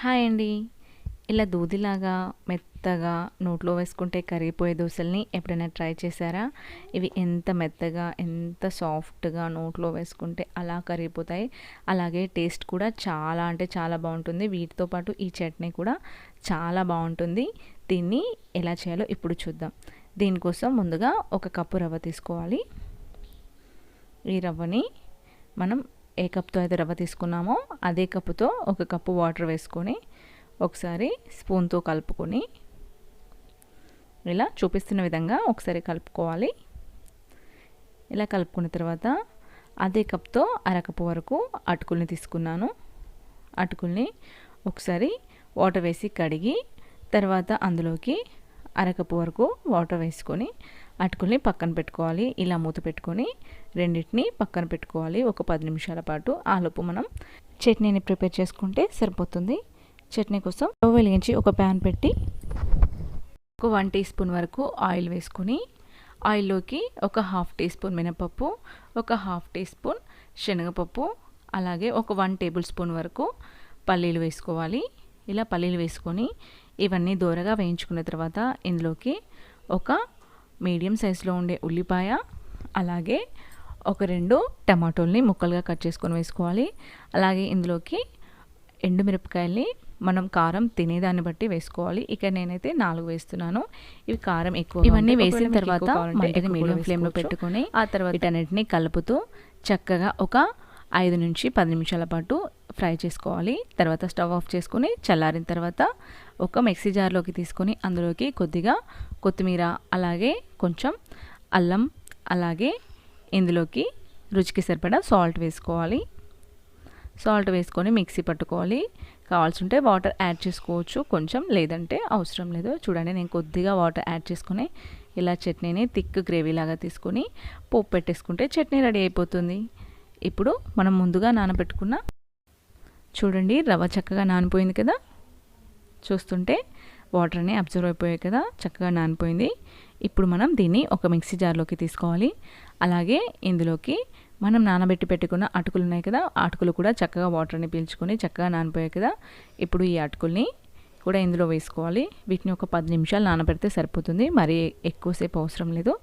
Hi అండి. ఇలా దూదిలాగా మెత్తగా నోట్లో వేసుకుంటే కరిగిపోయే దోశల్ని ఎప్పుడైనా ట్రై చేశారా? ఇవి ఎంత మెత్తగా ఎంత సాఫ్ట్గా నోట్లో వేసుకుంటే అలా కరిగిపోతాయి. అలాగే టేస్ట్ కూడా చాలా అంటే చాలా బాగుంటుంది. వీటితో పాటు ఈ చట్నీ కూడా చాలా బాగుంటుంది. దీన్ని ఎలా చేయాలో ఇప్పుడు చూద్దాం. దీనికోసం ముందుగా ఒక కప్పు రవ్వ తీసుకోవాలి. ఈ రవ్వని మనం ఏ కప్తో అయితే రవ్వ తీసుకున్నామో అదే కప్పుతో ఒక కప్పు వాటర్ వేసుకొని ఒకసారి స్పూన్తో కలుపుకొని ఇలా చూపిస్తున్న విధంగా ఒకసారి కలుపుకోవాలి. ఇలా కలుపుకున్న తర్వాత అదే కప్తో అరకప్పు వరకు అటుకుల్ని తీసుకున్నాను. అటుకుల్ని ఒకసారి వాటర్ వేసి కడిగి తర్వాత అందులోకి అరకప్పు వరకు వాటర్ వేసుకొని అటుకుల్ని పక్కన పెట్టుకోవాలి. ఇలా మూత పెట్టుకొని రెండింటిని పక్కన పెట్టుకోవాలి. ఒక పది నిమిషాల పాటు. ఆలోపు మనం చట్నీని ప్రిపేర్ చేసుకుంటే సరిపోతుంది. చట్నీ కోసం స్టవ్ వెలిగించి ఒక ప్యాన్ పెట్టి ఒక వన్ టీ స్పూన్ వరకు ఆయిల్ వేసుకొని ఆయిల్లోకి ఒక హాఫ్ టీ స్పూన్ మినపప్పు ఒక హాఫ్ టీ స్పూన్ శనగపప్పు అలాగే ఒక వన్ టేబుల్ స్పూన్ వరకు పల్లీలు వేసుకోవాలి. ఇలా పల్లీలు వేసుకొని ఇవన్నీ దూరగా వేయించుకున్న తర్వాత ఇందులోకి ఒక మీడియం సైజులో ఉండే ఉల్లిపాయ అలాగే ఒక రెండు టమాటోల్ని ముక్కలుగా కట్ చేసుకొని వేసుకోవాలి. అలాగే ఇందులోకి ఎండుమిరపకాయల్ని మనం కారం తినేదాన్ని బట్టి వేసుకోవాలి. ఇక నేనైతే నాలుగు వేస్తున్నాను. ఇవి కారం ఎక్కువ ఇవన్నీ వేసిన తర్వాత మంటని మీడియం ఫ్లేమ్లో పెట్టుకొని ఆ తర్వాత వీటన్నిటిని కలుపుతూ చక్కగా ఒక ఐదు నుంచి పది నిమిషాల పాటు ఫ్రై చేసుకోవాలి. తర్వాత స్టవ్ ఆఫ్ చేసుకొని చల్లారిన తర్వాత ఒక మిక్సీ జార్లోకి తీసుకొని అందులోకి కొద్దిగా కొత్తిమీర అలాగే కొంచెం అల్లం అలాగే ఇందులోకి రుచికి సరిపడా సాల్ట్ వేసుకోవాలి. సాల్ట్ వేసుకొని మిక్సీ పట్టుకోవాలి. కావాల్సి ఉంటే వాటర్ యాడ్ చేసుకోవచ్చు. కొంచెం లేదంటే అవసరం లేదు. చూడండి నేను కొద్దిగా వాటర్ యాడ్ చేసుకుని ఇలా చట్నీని థిక్ గ్రేవీ లాగా తీసుకొని పోపు పెట్టేసుకుంటే చట్నీ రెడీ అయిపోతుంది. ఇప్పుడు మనం ముందుగా నానబెట్టుకున్న చూడండి రవ్వ చక్కగా నానిపోయింది కదా? చూస్తుంటే వాటర్ అన్నీ అబ్జర్వ్ అయిపోయాయి కదా చక్కగా నానిపోయింది. ఇప్పుడు మనం దీన్ని ఒక మిక్సీ జార్లోకి తీసుకోవాలి. అలాగే ఇందులోకి మనం నానబెట్టి పెట్టుకున్న అటుకులు ఉన్నాయి కదా అటుకులు కూడా చక్కగా వాటర్ని పీల్చుకొని చక్కగా నానిపోయాయి కదా. ఇప్పుడు ఈ అటుకుల్ని కూడా ఇందులో వేసుకోవాలి. వీటిని ఒక పది నిమిషాలు నానబెడితే సరిపోతుంది. మరీ ఎక్కువసేపు అవసరం లేదు.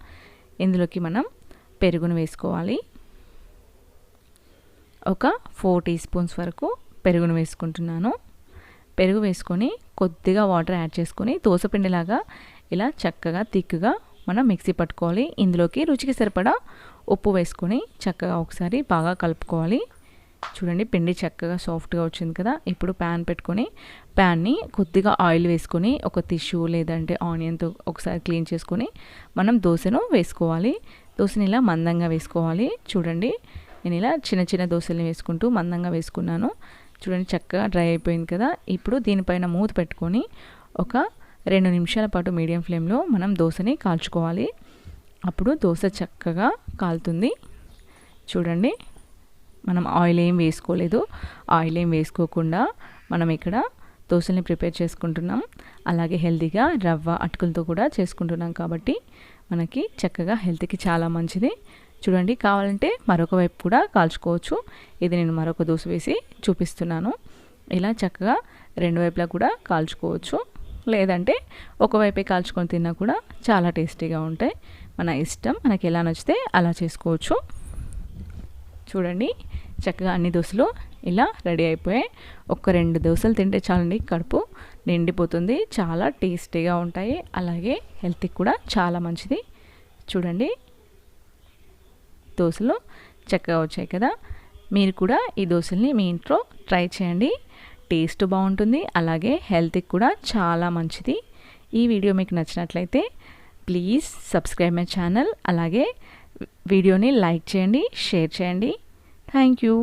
ఇందులోకి మనం పెరుగును వేసుకోవాలి. ఒక ఫోర్ టీ స్పూన్స్ వరకు పెరుగును వేసుకుంటున్నాను. పెరుగు వేసుకొని కొద్దిగా వాటర్ యాడ్ చేసుకొని దోసపిండిలాగా ఇలా చక్కగా థిక్గా మనం మిక్సీ పట్టుకోవాలి. ఇందులోకి రుచికి సరిపడా ఉప్పు వేసుకొని చక్కగా ఒకసారి బాగా కలుపుకోవాలి. చూడండి పిండి చక్కగా సాఫ్ట్గా వచ్చింది కదా. ఇప్పుడు ప్యాన్ పెట్టుకొని ప్యాన్ని కొద్దిగా ఆయిల్ వేసుకొని ఒక టిష్యూ లేదంటే ఆనియన్తో ఒకసారి క్లీన్ చేసుకొని మనం దోశను వేసుకోవాలి. దోశని ఇలా మందంగా వేసుకోవాలి. చూడండి నేను ఇలా చిన్న చిన్న దోశల్ని వేసుకుంటూ మందంగా వేసుకున్నాను. చూడండి చక్కగా డ్రై అయిపోయింది కదా. ఇప్పుడు దీనిపైన మూత పెట్టుకొని ఒక రెండు నిమిషాల పాటు మీడియం ఫ్లేమ్లో మనం దోశని కాల్చుకోవాలి. అప్పుడు దోశ చక్కగా కాలుతుంది. చూడండి మనం ఆయిల్ ఏం వేసుకోలేదు. ఆయిల్ ఏం వేసుకోకుండా మనం ఇక్కడ దోశల్ని ప్రిపేర్ చేసుకుంటున్నాం. అలాగే హెల్తీగా రవ్వ అటుకులతో కూడా చేసుకుంటున్నాం కాబట్టి మనకి చక్కగా హెల్త్కి చాలా మంచిది. చూడండి కావాలంటే మరొక వైపు కూడా కాల్చుకోవచ్చు. ఇది నేను మరొక దోశ వేసి చూపిస్తున్నాను. ఇలా చక్కగా రెండు వైపులా కూడా కాల్చుకోవచ్చు. లేదంటే ఒకవైపే కాల్చుకొని తిన్నా కూడా చాలా టేస్టీగా ఉంటాయి. మన ఇష్టం మనకి ఎలా నచ్చితే అలా చేసుకోవచ్చు. చూడండి చక్కగా అన్ని దోశలు ఇలా రెడీ అయిపోయాయి. ఒక రెండు దోశలు తింటే చాలండి కడుపు నిండిపోతుంది. చాలా టేస్టీగా ఉంటాయి. అలాగే హెల్త్కి కూడా చాలా మంచిది. చూడండి దోశలు చక్కగా వచ్చాయి కదా. మీరు కూడా ఈ దోశల్ని మీ ఇంట్లో ట్రై చేయండి. టేస్ట్ బాగుంటుంది. అలాగే హెల్త్కి కూడా చాలా మంచిది. ఈ వీడియో మీకు నచ్చినట్లయితే ప్లీజ్ సబ్స్క్రైబ్ మై ఛానల్. అలాగే వీడియోని లైక్ చేయండి షేర్ చేయండి. Thank you.